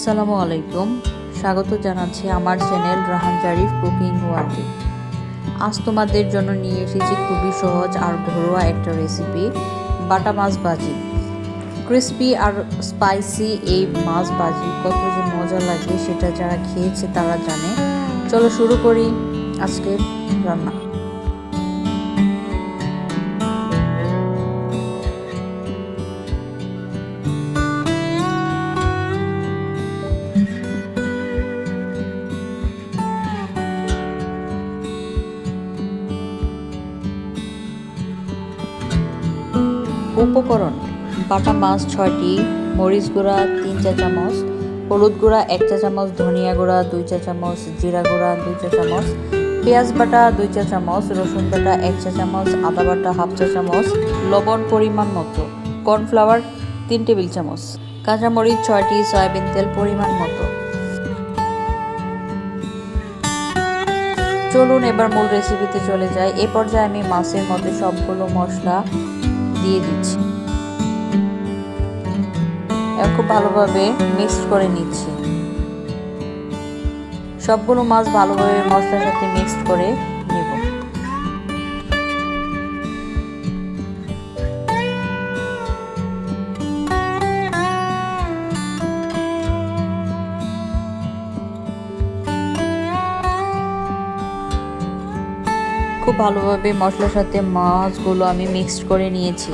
আসসালামু আলাইকুম। স্বাগত জানাচ্ছি আমার চ্যানেল রাহান জারিফ কুকিং ওয়ার্ল্ডে আজ তোমাদের জন্য নিয়ে এসেছি খুবই সহজ আর ঘরোয়া একটা রেসিপি বাটা মাছ ভাজি। ক্রিস্পি আর স্পাইসি এই মাছ ভাজি, কত যে মজা লাগে সেটা যারা খেয়েছে তারা জানে। চলো শুরু করি আজকের রান্না। উপকরণ, বাটা মাছ ছয়টি, মরিচ গুঁড়া তিন চা চামচ, হলুদ গুঁড়া এক চা চামচ, ধনিয়া গুঁড়া দুই চা চামচ, জিরা গুঁড়া দুই চা চামচ, পেঁয়াজ বাটা দুই চা চামচ, রসুন বাটা এক চা চামচ, আদা বাটা হাফ চা চামচ, লবণ পরিমাণ মতো, কর্নফ্লাওয়ার তিন টেবিল চামচ কাঁচামরিচ ছয়টি, সয়াবিন তেল পরিমাণ মতো। চলুন এবার মূল রেসিপিতে চলে যাই। এ পর্যায়ে আমি মাছের মধ্যে সবগুলো মশলা দিয়ে দিচ্ছি। খুব ভালোভাবে মিক্সড করে নিচ্ছি। সবগুলো মাছ ভালোভাবে মশলার সাথে মিক্সড করে খুব ভালোভাবে মশলার সাথে মাছগুলো আমি মিক্সড করে নিয়েছি।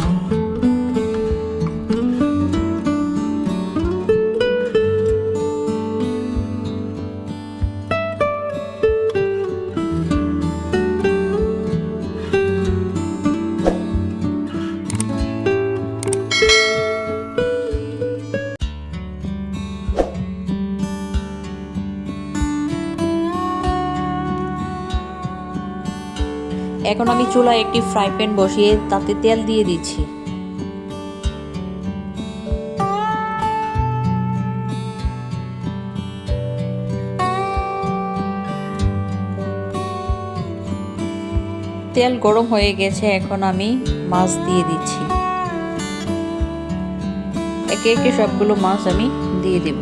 এখন আমি চুলায় একটি ফ্রাই প্যান বসিয়ে তাতে তেল দিয়ে দিচ্ছি। তেল গরম হয়ে গেছে, এখন আমি মাছ দিয়ে দিচ্ছি। একে একে সবগুলো মাছ আমি দিয়ে দেব।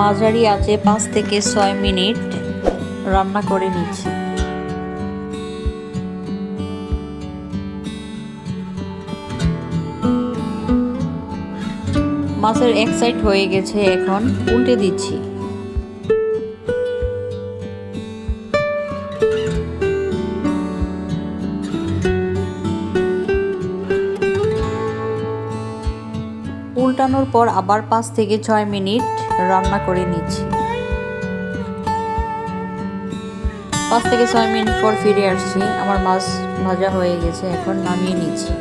মাঝারি আছে পাঁচ থেকে ছয় মিনিট রান্না করে নিচ্ছি। মাছের এক সাইড হয়ে গেছে, এখন উল্টে দিচ্ছি। উল্টানোর পর আবার পাঁচ থেকে ছয় মিনিট রান্না করে নিচ্ছি। পাঁচ থেকে ছয় মিনিট পর ফিরে আসছি। আমার মাছ ভাজা হয়ে গেছে, এখন নামিয়ে নিচ্ছি।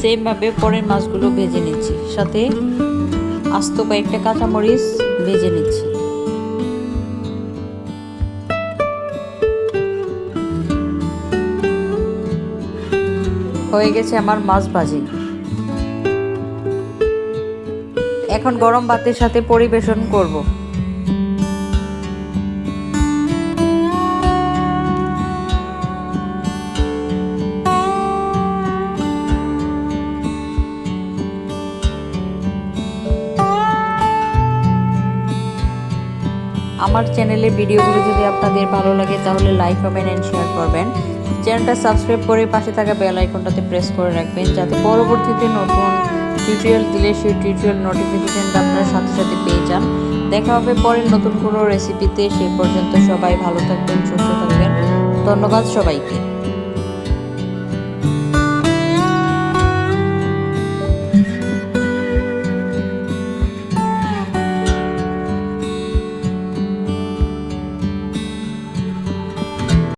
সেমভাবে পরের মাছগুলো ভেজে নিচ্ছি। সাথে আস্ত কয়েকটা কাঁচামরিচ ভেজে নিচ্ছি। হয়ে গেছে আমার মাছ ভাজি। এখন গরম ভাতের সাথে পরিবেশন করব। আমার চ্যানেলে ভিডিওগুলো যদি আপনাদের ভালো লাগে, তাহলে লাইক কমেন্ট অ্যান্ড শেয়ার করবেন। চ্যানেলটা সাবস্ক্রাইব করে পাশে থাকা বেল আইকনটাতে প্রেস করে রাখবেন, যাতে পরবর্তীতে নতুন টিউটোরিয়াল দিলে সেই টিউটোরিয়াল নোটিফিকেশানটা আপনার সাথে সাথে পেয়ে যান। দেখা হবে পরে নতুন কোনো রেসিপিতে সেই পর্যন্ত সবাই ভালো থাকবেন, সুস্থ থাকবেন। ধন্যবাদ সবাইকে।